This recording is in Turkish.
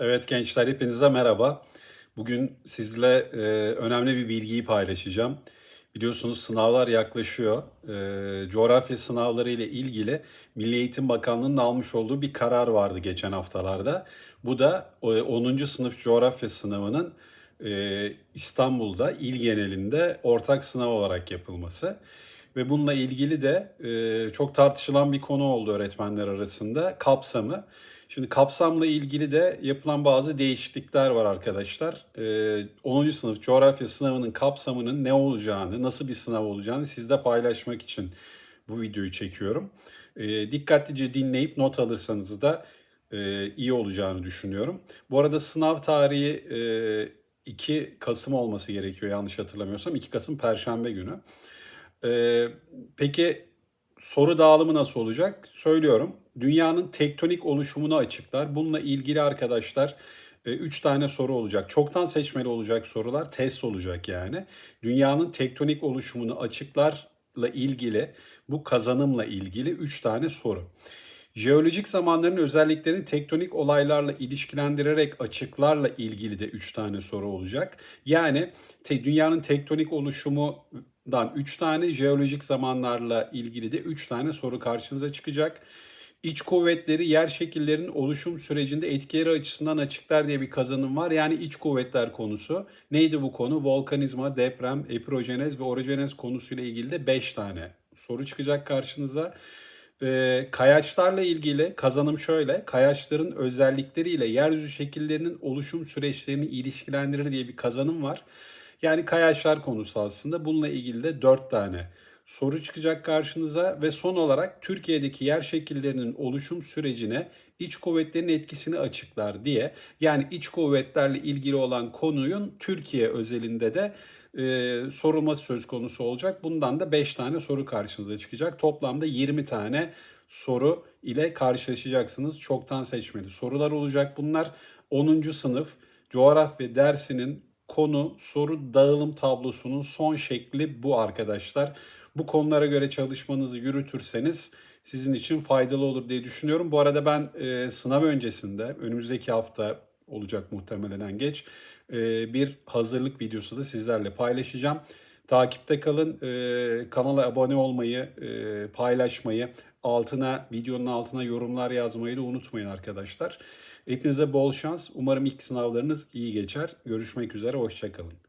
Evet gençler hepinize merhaba. Bugün sizle e, önemli bir bilgiyi paylaşacağım. Biliyorsunuz sınavlar yaklaşıyor. E, coğrafya sınavları ile ilgili Milli Eğitim Bakanlığı'nın almış olduğu bir karar vardı geçen haftalarda. Bu da e, 10. sınıf coğrafya sınavının e, İstanbul'da il genelinde ortak sınav olarak yapılması. Ve bununla ilgili de e, çok tartışılan bir konu oldu öğretmenler arasında kapsamı. Şimdi kapsamla ilgili de yapılan bazı değişiklikler var arkadaşlar. Ee, 10. sınıf coğrafya sınavının kapsamının ne olacağını, nasıl bir sınav olacağını sizle paylaşmak için bu videoyu çekiyorum. Ee, dikkatlice dinleyip not alırsanız da e, iyi olacağını düşünüyorum. Bu arada sınav tarihi e, 2 Kasım olması gerekiyor yanlış hatırlamıyorsam. 2 Kasım Perşembe günü. Ee, peki soru dağılımı nasıl olacak? Söylüyorum. Dünyanın tektonik oluşumunu açıklar. Bununla ilgili arkadaşlar 3 tane soru olacak. Çoktan seçmeli olacak sorular. Test olacak yani. Dünyanın tektonik oluşumunu açıklarla ilgili bu kazanımla ilgili 3 tane soru. Jeolojik zamanların özelliklerini tektonik olaylarla ilişkilendirerek açıklarla ilgili de 3 tane soru olacak. Yani te, dünyanın tektonik oluşumundan 3 tane, jeolojik zamanlarla ilgili de 3 tane soru karşınıza çıkacak. İç kuvvetleri yer şekillerinin oluşum sürecinde etkileri açısından açıklar diye bir kazanım var. Yani iç kuvvetler konusu. Neydi bu konu? Volkanizma, deprem, epirojenez ve orojenez konusuyla ilgili de 5 tane soru çıkacak karşınıza. E, kayaçlarla ilgili kazanım şöyle. Kayaçların özellikleriyle yeryüzü şekillerinin oluşum süreçlerini ilişkilendirir diye bir kazanım var. Yani kayaçlar konusu aslında. Bununla ilgili de 4 tane soru çıkacak karşınıza ve son olarak Türkiye'deki yer şekillerinin oluşum sürecine iç kuvvetlerin etkisini açıklar diye. Yani iç kuvvetlerle ilgili olan konuyun Türkiye özelinde de e, sorulması söz konusu olacak. Bundan da 5 tane soru karşınıza çıkacak. Toplamda 20 tane soru ile karşılaşacaksınız. Çoktan seçmeli sorular olacak bunlar. 10. sınıf coğrafya dersinin konu soru dağılım tablosunun son şekli bu arkadaşlar. Bu konulara göre çalışmanızı yürütürseniz sizin için faydalı olur diye düşünüyorum. Bu arada ben e, sınav öncesinde önümüzdeki hafta olacak muhtemelen en geç e, bir hazırlık videosu da sizlerle paylaşacağım. Takipte kalın. E, kanala abone olmayı, e, paylaşmayı, altına videonun altına yorumlar yazmayı da unutmayın arkadaşlar. Hepinize bol şans. Umarım ilk sınavlarınız iyi geçer. Görüşmek üzere. Hoşçakalın.